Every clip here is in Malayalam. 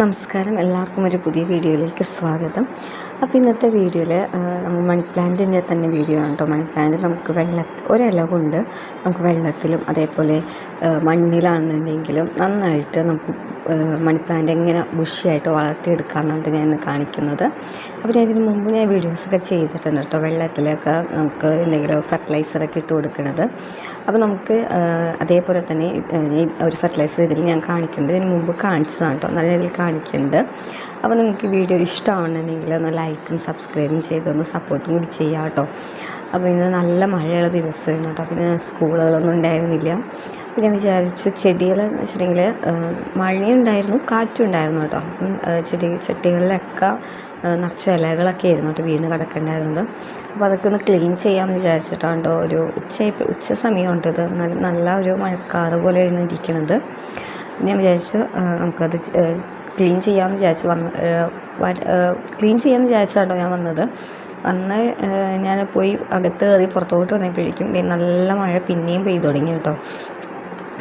നമസ്കാരം. എല്ലാവർക്കും ഒരു പുതിയ വീഡിയോയിലേക്ക് സ്വാഗതം. അപ്പോൾ ഇന്നത്തെ വീഡിയോയിൽ നമ്മൾ മണി പ്ലാന്റിന്റെ തന്നെ വീഡിയോ ആണ് കേട്ടോ. മണി പ്ലാന്റ് നമുക്ക് വെള്ള ഒരില കൊണ്ട് നമുക്ക് വെള്ളത്തിലും അതേപോലെ മണ്ണിലാണെന്നുണ്ടെങ്കിലും നന്നായിട്ട് നമുക്ക് മണി പ്ലാന്റ് എങ്ങനെ ബുഷിയായിട്ട് വളർത്തിയെടുക്കാമെന്നാണ് ഞാൻ ഇന്ന് കാണിക്കുന്നത്. അപ്പോൾ ഞാൻ ഇതിന് മുമ്പ് ഞാൻ വീഡിയോസൊക്കെ ചെയ്തിട്ടുണ്ട് കേട്ടോ. വെള്ളത്തിലൊക്കെ നമുക്ക് എന്തെങ്കിലും ഫെർട്ടിലൈസറൊക്കെ ഇട്ട് കൊടുക്കുന്നത് അപ്പോൾ നമുക്ക് അതേപോലെ തന്നെ ഒരു ഫെർട്ടിലൈസർ ഇതിൽ ഞാൻ കാണിക്കുന്നുണ്ട്. ഇതിന് മുമ്പ് കാണിച്ചതാണ് കേട്ടോ. നല്ല രീതിയിൽ കാണിക്കുന്നുണ്ട്. അപ്പോൾ നിങ്ങൾക്ക് വീഡിയോ ഇഷ്ടമാണെന്നുണ്ടെങ്കിൽ ഒന്ന് ലൈക്കും സബ്സ്ക്രൈബും ചെയ്തൊന്ന് സപ്പോർട്ടും കൂടി ചെയ്യാം കേട്ടോ. അപ്പോൾ ഇന്ന് നല്ല മഴയുള്ള ദിവസമായിരുന്നു കേട്ടോ. പിന്നെ സ്കൂളുകളൊന്നും ഉണ്ടായിരുന്നില്ല. പിന്നെ വിചാരിച്ചു ചെടികൾ എന്ന് വെച്ചിട്ടുണ്ടെങ്കിൽ മഴയുണ്ടായിരുന്നു കാറ്റും ഉണ്ടായിരുന്നു കേട്ടോ. അപ്പം ചെടി ചട്ടികളിലൊക്കെ നിറച്ച് ഇലകളൊക്കെ ആയിരുന്നു കേട്ടോ വീണ് കിടക്കണ്ടായിരുന്നത്. അപ്പോൾ അതൊക്കെ ഒന്ന് ക്ലീൻ ചെയ്യാമെന്ന് വിചാരിച്ചിട്ടാണ്ടോ ഒരു ഉച്ച ഉച്ച സമയമുണ്ട് ഇത്. നല്ല നല്ല ഒരു മഴക്കാറ് പോലെയാണ് ഇരിക്കുന്നത് ഞാൻ വിചാരിച്ചു നമുക്കത് ക്ലീൻ ചെയ്യാമെന്ന് വിചാരിച്ചു വന്ന് ക്ലീൻ ചെയ്യാമെന്ന് വിചാരിച്ചാട്ടോ ഞാൻ വന്നത്. അന്ന് ഞാൻ പോയി അകത്ത് കയറി പുറത്തോട്ട് വന്നപ്പോഴേക്കും നല്ല മഴ പിന്നെയും പെയ്തു തുടങ്ങി കേട്ടോ.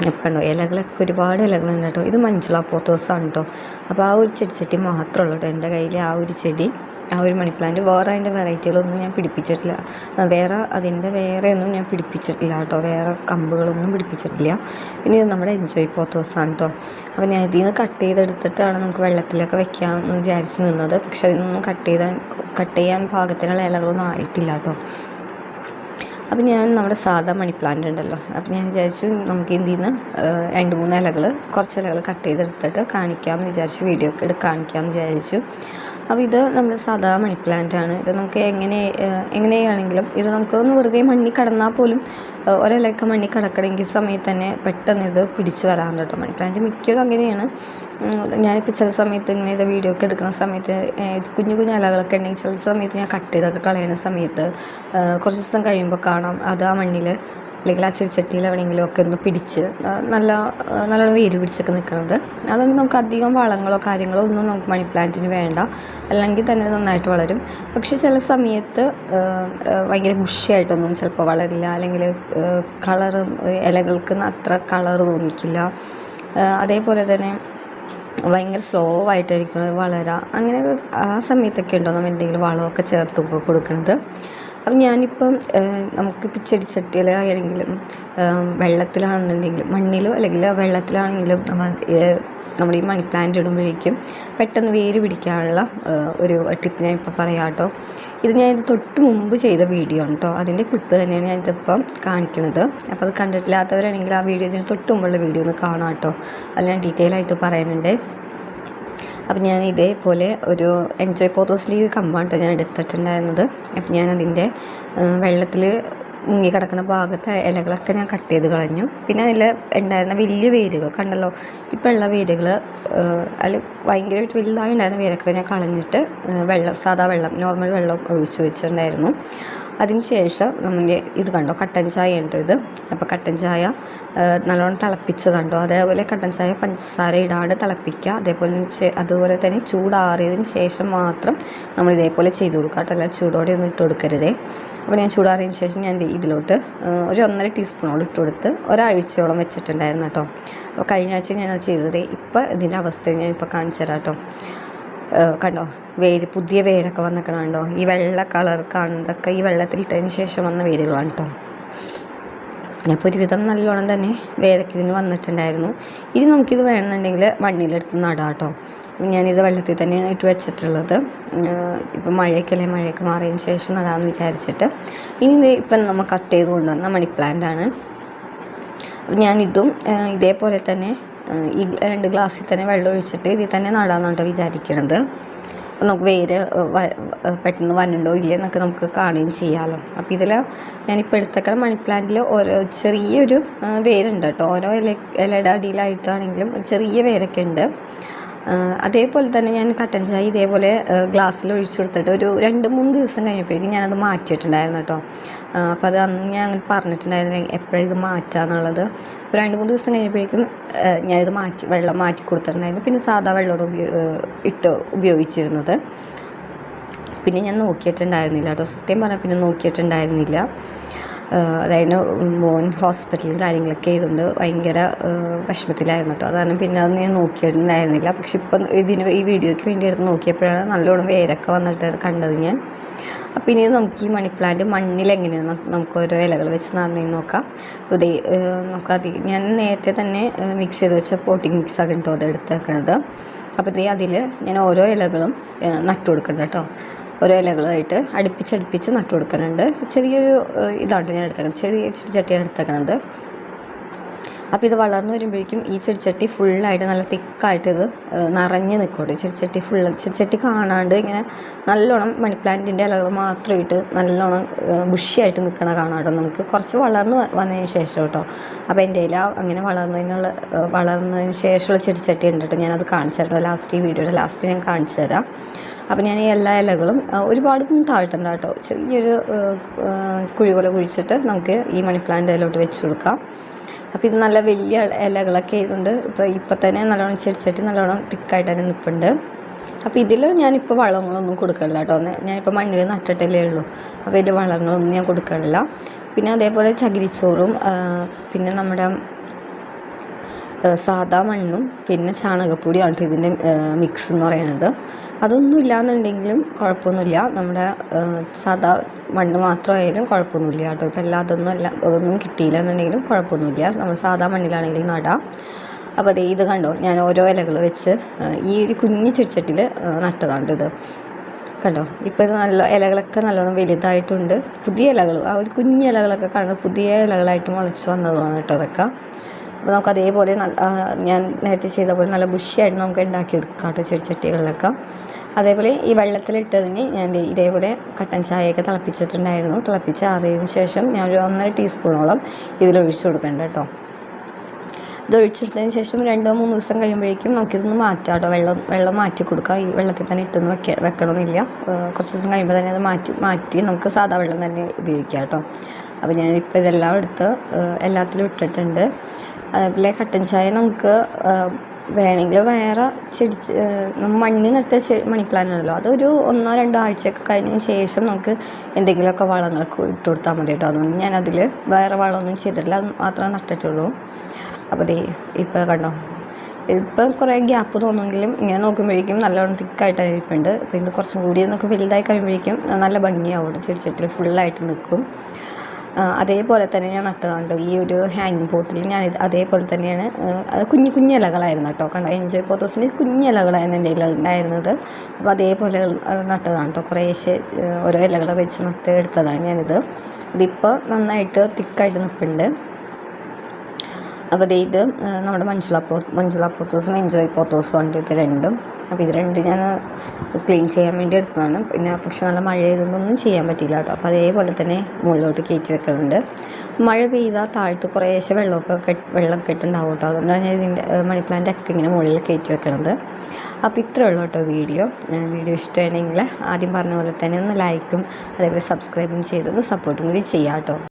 അപ്പോൾ കണ്ടോ ഇലകളൊക്കെ ഒരുപാട് ഇലകളുണ്ട് കേട്ടോ. ഇത് മഞ്ചുള പോത്തോസാണ് കേട്ടോ. അപ്പോൾ ആ ഒരു ചെടിച്ചട്ടി മാത്രമേ ഉള്ളൂ കേട്ടോ എന്റെ കയ്യിൽ ആ ഒരു ചെടി. ആ ഒരു മണി പ്ലാന്റ് വേറെ അതിന്റെ വെറൈറ്റികളൊന്നും ഞാൻ പിടിപ്പിച്ചിട്ടില്ല. വേറെ അതിന്റെ വേറെ ഒന്നും ഞാൻ പിടിപ്പിച്ചിട്ടില്ല കേട്ടോ. വേറെ കമ്പുകളൊന്നും പിടിപ്പിച്ചിട്ടില്ല. പിന്നെ ഇത് നമ്മുടെ എൻജോയ് പോത്തോസാണ് കേട്ടോ അപ്പോൾ ഞാൻ ഇതിൽ നിന്ന് കട്ട് ചെയ്തെടുത്തിട്ടാണ് നമുക്ക് വെള്ളത്തിലൊക്കെ വെക്കാമെന്ന് വിചാരിച്ച് നിന്നത്. പക്ഷെ അതിനൊന്നും കട്ട് ചെയ്താൽ കട്ട് ചെയ്യാൻ പാകത്തിനുള്ള ഇലകളൊന്നും ആയിട്ടില്ല കേട്ടോ അപ്പം ഞാൻ നമ്മുടെ സാധാ മണി പ്ലാന്റ് ഉണ്ടല്ലോ. അപ്പം ഞാൻ വിചാരിച്ചു നമുക്ക് ഇതിൽ നിന്ന് രണ്ട് മൂന്ന് ഇലകൾ കുറച്ച് ഇലകൾ കട്ട് ചെയ്തെടുത്തിട്ട് കാണിക്കാമെന്ന് വിചാരിച്ചു. വീഡിയോ ഒക്കെ എടുത്ത് കാണിക്കാമെന്ന് വിചാരിച്ചു. അപ്പോൾ ഇത് നമ്മൾ സാധാ മണി പ്ലാന്റ് ആണ്. ഇത് നമുക്ക് എങ്ങനെ എങ്ങനെയാണെങ്കിലും ഇത് നമുക്ക് ഒന്ന് വെറുതെ മണ്ണി കടന്നാൽ പോലും ഒരലൊക്കെ മണ്ണി കിടക്കണമെങ്കിൽ സമയത്ത് തന്നെ പെട്ടെന്ന് ഇത് പിടിച്ച് വരാറുണ്ട് കേട്ടോ. മണി പ്ലാന്റ് മിക്കതും അങ്ങനെയാണ്. ഞാനിപ്പോൾ ചില സമയത്ത് ഇങ്ങനെ ഇത് വീഡിയോ ഒക്കെ എടുക്കുന്ന സമയത്ത് കുഞ്ഞു കുഞ്ഞു ഇലകളൊക്കെ ഉണ്ടെങ്കിൽ ചില സമയത്ത് ഞാൻ കട്ട് ചെയ്തൊക്കെ കളയുന്ന സമയത്ത് കുറച്ച് ദിവസം കഴിയുമ്പോൾ കാണാം. അത് ആ മണ്ണിൽ അല്ലെങ്കിൽ ആ ചെടിച്ചട്ടിയിൽ എവിടെയെങ്കിലും ഒക്കെ ഒന്ന് പിടിച്ച് നല്ല നല്ലോണം വേര് പിടിച്ചൊക്കെ നിൽക്കുന്നത്. അതുകൊണ്ട് നമുക്ക് അധികം വളങ്ങളോ കാര്യങ്ങളോ ഒന്നും നമുക്ക് മണി പ്ലാന്റിന് വേണ്ട. അല്ലെങ്കിൽ തന്നെ നന്നായിട്ട് വളരും. പക്ഷേ ചില സമയത്ത് ഭയങ്കര ബുഷിയായിട്ടൊന്നും ചിലപ്പോൾ വളരില്ല. അല്ലെങ്കിൽ കളറ് ഇലകൾക്ക് അത്ര കളർ തോന്നിക്കില്ല. അതേപോലെ തന്നെ ഭയങ്കര സ്ലോ ആയിട്ടായിരിക്കും വളരുക അങ്ങനെ ആ സമയത്തൊക്കെ ഉണ്ടോ? നമ്മൾ എന്തെങ്കിലും വളമൊക്കെ ചേർത്ത് കൊടുക്കുന്നത്. അപ്പം ഞാനിപ്പം നമുക്ക് പിച്ചടി ചെടിച്ചട്ടിയിലാണെങ്കിലും ഏഹ്, വെള്ളത്തിലാണെന്നുണ്ടെങ്കിലും മണ്ണിലോ അല്ലെങ്കിൽ വെള്ളത്തിലാണെങ്കിലും നമ്മൾ നമ്മുടെ ഈ മണി പ്ലാന്റ് ഇടുമ്പോഴേക്കും പെട്ടെന്ന് വേര് പിടിക്കാനുള്ള ഒരു ടിപ്പ് ഞാൻ ഇപ്പോൾ പറയാം കേട്ടോ. ഇത് ഞാൻ ഇത് തൊട്ട് മുമ്പ് ചെയ്ത വീഡിയോ ആണ് കേട്ടോ. അതിന്റെ ക്ലിപ്പ് തന്നെയാണ് ഞാൻ ഇതിപ്പം കാണിക്കുന്നത് അപ്പോൾ അത് കണ്ടിട്ടില്ലാത്തവരാണെങ്കിൽ ആ വീഡിയോ ഇതിന് തൊട്ട് മുമ്പുള്ള വീഡിയോ ഒന്ന് കാണാം കേട്ടോ. അത് ഞാൻ ഡീറ്റെയിൽ ആയിട്ട് പറയുന്നുണ്ട്. അപ്പം ഞാൻ ഇതേപോലെ ഒരു എൻജോയ് പോത്തോസിന്റെ ഒരു കമ്പാണ് ഞാൻ എടുത്തിട്ടുണ്ടായിരുന്നത്. അപ്പം ഞാൻ അതിന്റെ വെള്ളത്തിൽ മുങ്ങി കിടക്കുന്ന ഭാഗത്തെ ഇലകളൊക്കെ ഞാൻ കട്ട് ചെയ്ത് കളഞ്ഞു. പിന്നെ അതിൽ ഉണ്ടായിരുന്ന വലിയ വേരുകൾ കണ്ടല്ലോ? ഇപ്പം ഉള്ള വേരുകൾ അതിൽ ഭയങ്കരമായിട്ട് വലുതായി ഉണ്ടായിരുന്ന വേരൊക്കെ ഞാൻ കളഞ്ഞിട്ട് വെള്ളം സാധാ വെള്ളം നോർമൽ വെള്ളം ഒഴിച്ചു വെച്ചിട്ടുണ്ടായിരുന്നു. അതിന് ശേഷം നമ്മൾ ഇത് കണ്ടോ? കട്ടൻ ചായ ഉണ്ട് ഇത്? അപ്പോൾ കട്ടൻ ചായ നല്ലോണം തിളപ്പിച്ച് കണ്ടോ? അതേപോലെ കട്ടൻ ചായ പഞ്ചസാര ഇടാണ്ട് തിളപ്പിക്കുക അതേപോലെ അതുപോലെ തന്നെ ചൂടാറിയതിന് ശേഷം മാത്രം നമ്മൾ ഇതേപോലെ ചെയ്ത് കൊടുക്കുക കേട്ടോ. അല്ലാതെ ചൂടോടെ ഒന്നും ഇട്ട് കൊടുക്കരുതേ. അപ്പോൾ ഞാൻ ചൂടാറിയതിന് ശേഷം ഞാൻ ഇതിലോട്ട് ഒരു ഒന്നര ടീസ്പൂണോളം ഇട്ട് കൊടുത്ത് ഒരാഴ്ചയോളം വെച്ചിട്ടുണ്ടായിരുന്നു കേട്ടോ. അപ്പോൾ കഴിഞ്ഞ ആഴ്ച ഞാനത് ചെയ്തത്. ഇപ്പോൾ ഇതിന്റെ അവസ്ഥ ഞാൻ ഇപ്പോൾ കാണിച്ചു തരാം കേട്ടോ. കണ്ടോ? വേര് പുതിയ വേരൊക്കെ വന്നൊക്കെ കണ്ടോ? ഈ വെള്ള കളർ കാണുന്നതൊക്കെ ഈ വെള്ളത്തിലിട്ടതിന് ശേഷം വന്ന വേരുകളാണ് കേട്ടോ അപ്പോൾ ഒരുവിധം നല്ലോണം തന്നെ വേരൊക്കെ ഇതിന് വന്നിട്ടുണ്ടായിരുന്നു. ഇനി നമുക്കിത് വേണമെന്നുണ്ടെങ്കിൽ മണ്ണിലെടുത്ത് നടാം കേട്ടോ ഞാനിത് വെള്ളത്തിൽ തന്നെയാണ് ഇട്ട് വെച്ചിട്ടുള്ളത് ഇപ്പം മഴയൊക്കെ അല്ലേ? മഴയൊക്കെ മാറിയതിന് ശേഷം നടാമെന്ന് വിചാരിച്ചിട്ട്. ഇനി ഇപ്പം നമ്മൾ കട്ട് ചെയ്ത് കൊണ്ടുവന്ന മണി പ്ലാന്റ് ആണ്. ഞാനിതും ഇതേപോലെ തന്നെ ഈ രണ്ട് ഗ്ലാസ്സിൽ തന്നെ വെള്ളം ഒഴിച്ചിട്ട് ഇതിൽ തന്നെ നടാമെന്നാണ് കേട്ടോ വിചാരിക്കണത്. അപ്പം നമുക്ക് വേര് പെട്ടെന്ന് വന്നുണ്ടോ ഇല്ലേ എന്നൊക്കെ നമുക്ക് കാണുകയും ചെയ്യാമല്ലോ അപ്പോൾ ഇതിൽ ഞാനിപ്പോൾ എടുത്തേക്കുന്ന മണി പ്ലാന്റിൽ ഓരോ ചെറിയൊരു വേരുണ്ട് കേട്ടോ. ഓരോ ഇല ഇലയുടെ അടിയിലായിട്ടാണെങ്കിലും ചെറിയ വേരൊക്കെ ഉണ്ട്. അതേപോലെ തന്നെ ഞാൻ കട്ടൻ ചായ ഇതേപോലെ ഗ്ലാസ്സിൽ ഒഴിച്ചു കൊടുത്തിട്ട് ഒരു രണ്ട് മൂന്ന് ദിവസം കഴിഞ്ഞപ്പോഴേക്കും ഞാനത് മാറ്റിയിട്ടുണ്ടായിരുന്നു കേട്ടോ. അപ്പോൾ അത് അന്ന് ഞാൻ അങ്ങനെ പറഞ്ഞിട്ടുണ്ടായിരുന്നു എപ്പോഴും ഇത് മാറ്റാന്നുള്ളത് ഒരു രണ്ട് മൂന്ന് ദിവസം കഴിഞ്ഞപ്പോഴേക്കും ഞാനിത് മാറ്റി വെള്ളം മാറ്റി കൊടുത്തിട്ടുണ്ടായിരുന്നു. പിന്നെ സാധാ വെള്ളമാണ് ഉപയോഗ ഇട്ട് ഉപയോഗിച്ചിരുന്നത്. പിന്നെ ഞാൻ നോക്കിയിട്ടുണ്ടായിരുന്നില്ല കേട്ടോ. സത്യം പറഞ്ഞാൽ പിന്നെ നോക്കിയിട്ടുണ്ടായിരുന്നില്ല. അതായത് മോൻ ഹോസ്പിറ്റലും കാര്യങ്ങളൊക്കെ ആയതുകൊണ്ട് ഭയങ്കര വിഷമത്തിലായിരുന്നു കേട്ടോ അതാണ് പിന്നെ അത് ഞാൻ നോക്കിയിട്ടുണ്ടായിരുന്നില്ല. പക്ഷെ ഇപ്പം ഇതിന് ഈ വീഡിയോയ്ക്ക് വേണ്ടി എടുത്ത് നോക്കിയപ്പോഴാണ് നല്ലോണം വേരൊക്കെ വന്നിട്ട് കണ്ടത് ഞാൻ. അപ്പം ഇനി നമുക്ക് ഈ മണിപ്ലാന്റ് മണ്ണിൽ എങ്ങനെയാണ് നമുക്ക് ഓരോ ഇലകൾ വെച്ച് നന്ദി നോക്കാം. ഇതേ നമുക്ക് അധികം ഞാൻ നേരത്തെ തന്നെ മിക്സ് ചെയ്ത് വെച്ച പോട്ടിങ് മിക്സ് കേട്ടോ അത് എടുത്തേക്കണത് അപ്പോൾ ഇതേ അതിൽ ഞാൻ ഓരോ ഇലകളും നട്ടു കൊടുക്കുന്നുണ്ട് കേട്ടോ ഓരോ ഇലകളായിട്ട് അടുപ്പിച്ചടുപ്പിച്ച് നട്ടു കൊടുക്കുന്നുണ്ട് ചെറിയൊരു ഇതാണ് ഞാൻ എടുത്തേക്കുന്നത്. ചെറിയ ചെടിച്ചട്ടിയാണ് എടുത്തേക്കുന്നത്. അപ്പോൾ ഇത് വളർന്നു വരുമ്പോഴേക്കും ഈ ചെടിച്ചട്ടി ഫുള്ളായിട്ട് നല്ല തിക്കായിട്ട് ഇത് നിറഞ്ഞ് നിൽക്കട്ടെ ചെടിച്ചട്ടി ഫുള്ള് ചെടിച്ചട്ടി കാണാണ്ട് ഇങ്ങനെ നല്ലോണം മണി പ്ലാന്റിന്റെ ഇലകൾ മാത്രമായിട്ട് നല്ലോണം ബുഷിയായിട്ട് നിൽക്കണ കാണാട്ടോ നമുക്ക്. കുറച്ച് വളർന്ന് വന്നതിന് ശേഷം കേട്ടോ. അപ്പോൾ എന്റെ ഇല അങ്ങനെ വളർന്നതിനുള്ള വളർന്നതിന് ശേഷമുള്ള ചെടിച്ചട്ടി ഉണ്ട് കേട്ടോ. ഞാനത് കാണിച്ചു തരാം. ലാസ്റ്റ് ഈ വീഡിയോയുടെ ലാസ്റ്റ് ഞാൻ കാണിച്ചു തരാം. അപ്പോൾ ഞാൻ ഈ എല്ലാ ഇലകളും ഒരുപാടൊന്നും താഴ്ത്തണ്ട കേട്ടോ. ചെറിയൊരു കുഴി പോലെ കുഴിച്ചിട്ട് നമുക്ക് ഈ മണി പ്ലാന്റ് അതിലോട്ട് വെച്ച് കൊടുക്കാം. അപ്പോൾ ഇത് നല്ല വലിയ ഇലകളൊക്കെ ആയതുകൊണ്ട് ഇപ്പോൾ ഇപ്പം തന്നെ നല്ലോണം ചെടിച്ചട്ടി നല്ലോണം തിക്കായിട്ട് തന്നെ നിൽപ്പുണ്ട് അപ്പോൾ ഇതിൽ ഞാനിപ്പോൾ വളങ്ങളൊന്നും കൊടുക്കണില്ല കേട്ടോ. ഞാനിപ്പോൾ മണ്ണിൽ നട്ടിട്ടല്ലേ ഉള്ളൂ. അപ്പോൾ ഇതിൽ വളങ്ങളൊന്നും ഞാൻ കൊടുക്കണില്ല. പിന്നെ അതേപോലെ ചകിരിച്ചോറും പിന്നെ നമ്മുടെ സാദാ മണ്ണും പിന്നെ ചാണകപ്പൊടിയാണ് ഇതിന്റെ മിക്സ് എന്ന് പറയുന്നത് അതൊന്നും ഇല്ലാന്നുണ്ടെങ്കിലും കുഴപ്പമൊന്നുമില്ല. നമ്മുടെ സാധാ മണ്ണ് മാത്രമായാലും കുഴപ്പമൊന്നുമില്ല കേട്ടോ. ഇപ്പം എല്ലാ അതൊന്നും അല്ല അതൊന്നും കിട്ടിയില്ല എന്നുണ്ടെങ്കിലും കുഴപ്പമൊന്നുമില്ല. നമ്മൾ സാധാ മണ്ണിലാണെങ്കിൽ നടാം. അപ്പോൾ അതേ ഇത് കണ്ടോ ഞാൻ ഓരോ ഇലകൾ വെച്ച് ഈ ഒരു കുഞ്ഞു ചെടിച്ചട്ടിൽ നട്ടതാണ് ഇത്. കണ്ടോ? ഇപ്പോൾ ഇത് നല്ല ഇലകളൊക്കെ നല്ലോണം വലുതായിട്ടുണ്ട്. പുതിയ ഇലകൾ ആ ഒരു കുഞ്ഞു ഇലകളൊക്കെ കാണുന്നത് പുതിയ ഇലകളായിട്ട് മുളച്ച് വന്നതാണ് കേട്ടോ അതൊക്കെ. നമുക്ക് അതേപോലെ നല്ല ഞാൻ നേരത്തെ ചെയ്ത പോലെ നല്ല ബുഷിയായിട്ട് നമുക്ക് ഉണ്ടാക്കിയെടുക്കാം കേട്ടോ ചെടിച്ചട്ടികളിലൊക്കെ അതേപോലെ ഈ വെള്ളത്തിലിട്ടതിന് ഞാൻ ഇതേപോലെ കട്ടൻ ചായയൊക്കെ തിളപ്പിച്ചിട്ടുണ്ടായിരുന്നു. തിളപ്പിച്ച് ആറിയതിന് ശേഷം ഞാൻ ഒരു ഒന്നര ടീസ്പൂണോളം ഇതിലൊഴിച്ച് കൊടുക്കേണ്ട കേട്ടോ. ഇത് ഒഴിച്ചെടുത്തതിന് ശേഷം രണ്ടോ മൂന്ന് ദിവസം കഴിയുമ്പോഴേക്കും നമുക്കിതൊന്ന് മാറ്റാം കേട്ടോ. വെള്ളം വെള്ളം മാറ്റി കൊടുക്കാം. ഈ വെള്ളത്തിൽ തന്നെ ഇട്ടൊന്നും വെക്ക വെക്കണമെന്നില്ല. കുറച്ച് ദിവസം കഴിയുമ്പോൾ തന്നെ അത് മാറ്റി മാറ്റി നമുക്ക് സാധാ വെള്ളം തന്നെ ഉപയോഗിക്കാം കേട്ടോ. അപ്പോൾ ഞാനിപ്പോൾ ഇതെല്ലാം എടുത്ത് എല്ലാത്തിലും ഇട്ടിട്ടുണ്ട്. അതേപോലെ കട്ടൻ ചായ നമുക്ക് വേണമെങ്കിൽ വേറെ ചെടി മണ്ണിൽ നട്ട ചെ മണി പ്ലാന്റ് ഉണ്ടല്ലോ അതൊരു ഒന്നോ രണ്ടോ ആഴ്ചയൊക്കെ കഴിഞ്ഞതിന് ശേഷം നമുക്ക് എന്തെങ്കിലുമൊക്കെ വളങ്ങളൊക്കെ ഇട്ട് കൊടുത്താൽ മതി കേട്ടോ. അതുകൊണ്ട് ഞാനതിൽ വേറെ വളമൊന്നും ചെയ്തിട്ടില്ല. അത് മാത്രമേ നട്ടിട്ടുള്ളൂ. അപ്പോൾ ദേ ഇപ്പോൾ കണ്ടോ? ഇപ്പം കുറേ ഗ്യാപ്പ് തോന്നുമെങ്കിലും ഇങ്ങനെ നോക്കുമ്പോഴേക്കും നല്ലോണം തിക്കായിട്ട് ഇരിപ്പുണ്ട്. ഇത് കുറച്ചും കൂടി നമുക്ക് വലുതായി കഴിയുമ്പോഴേക്കും നല്ല ഭംഗിയാവും. ചെടിച്ചട്ടിൽ ഫുള്ളായിട്ട് നിൽക്കും. അതേപോലെ തന്നെ ഞാൻ നട്ടതുണ്ട് ഈ ഒരു ഹാങ്ങിങ് പോട്ടിൽ ഞാൻ അതേപോലെ തന്നെയാണ് അത് കുഞ്ഞു കുഞ്ഞു ഇലകളായിരുന്നു കേട്ടോ. കണ്ടോ? എൻജോയ് പോത്തോസിന്റെ കുഞ്ഞു ഇലകളായിരുന്നു എന്റെ ഇല ഉണ്ടായിരുന്നത് അപ്പോൾ അതേപോലെ നട്ടതാണ് കേട്ടോ. കുറേശ്ശെ ഓരോ ഇലകൾ വെച്ച് നട്ട് എടുത്തതാണ് ഞാനിത്. ഇതിപ്പോൾ നന്നായിട്ട് തിക്കായിട്ട് നിൽപ്പുണ്ട് അപ്പോൾ ഇത് നമ്മുടെ മഞ്ജുള പോ മഞ്ജുള പോത്തോസും എൻജോയ് പോത്തോസും ഉണ്ട് ഇത് രണ്ടും. അപ്പോൾ ഇത് രണ്ടും ഞാൻ ക്ലീൻ ചെയ്യാൻ വേണ്ടി എടുത്തതാണ്. പിന്നെ പക്ഷെ നല്ല മഴ ചെയ്തൊന്നും ചെയ്യാൻ പറ്റിയില്ല കേട്ടോ. അപ്പോൾ അതേപോലെ തന്നെ മുകളിലോട്ട് കയറ്റി വെക്കുന്നുണ്ട് മഴ പെയ്താൽ താഴത്ത് കുറേശ്ശെ വെള്ളമൊക്കെ കെട്ട് വെള്ളം കെട്ടുണ്ടാവും കേട്ടോ. അതുകൊണ്ടാണ് ഞാൻ ഇതിന്റെ മണി പ്ലാന്റ് ഒക്കെ ഇങ്ങനെ മുകളിൽ കയറ്റി വെക്കണത്. അപ്പോൾ ഇത്രയേ ഉള്ളൂ കേട്ടോ വീഡിയോ. വീഡിയോ ഇഷ്ടമായിരുന്നെങ്കിൽ ആദ്യം പറഞ്ഞ പോലെ തന്നെ ഒന്ന് ലൈക്കും അതേപോലെ സബ്സ്ക്രൈബും ചെയ്തൊന്ന് സപ്പോർട്ടും കൂടി ചെയ്യാം കേട്ടോ.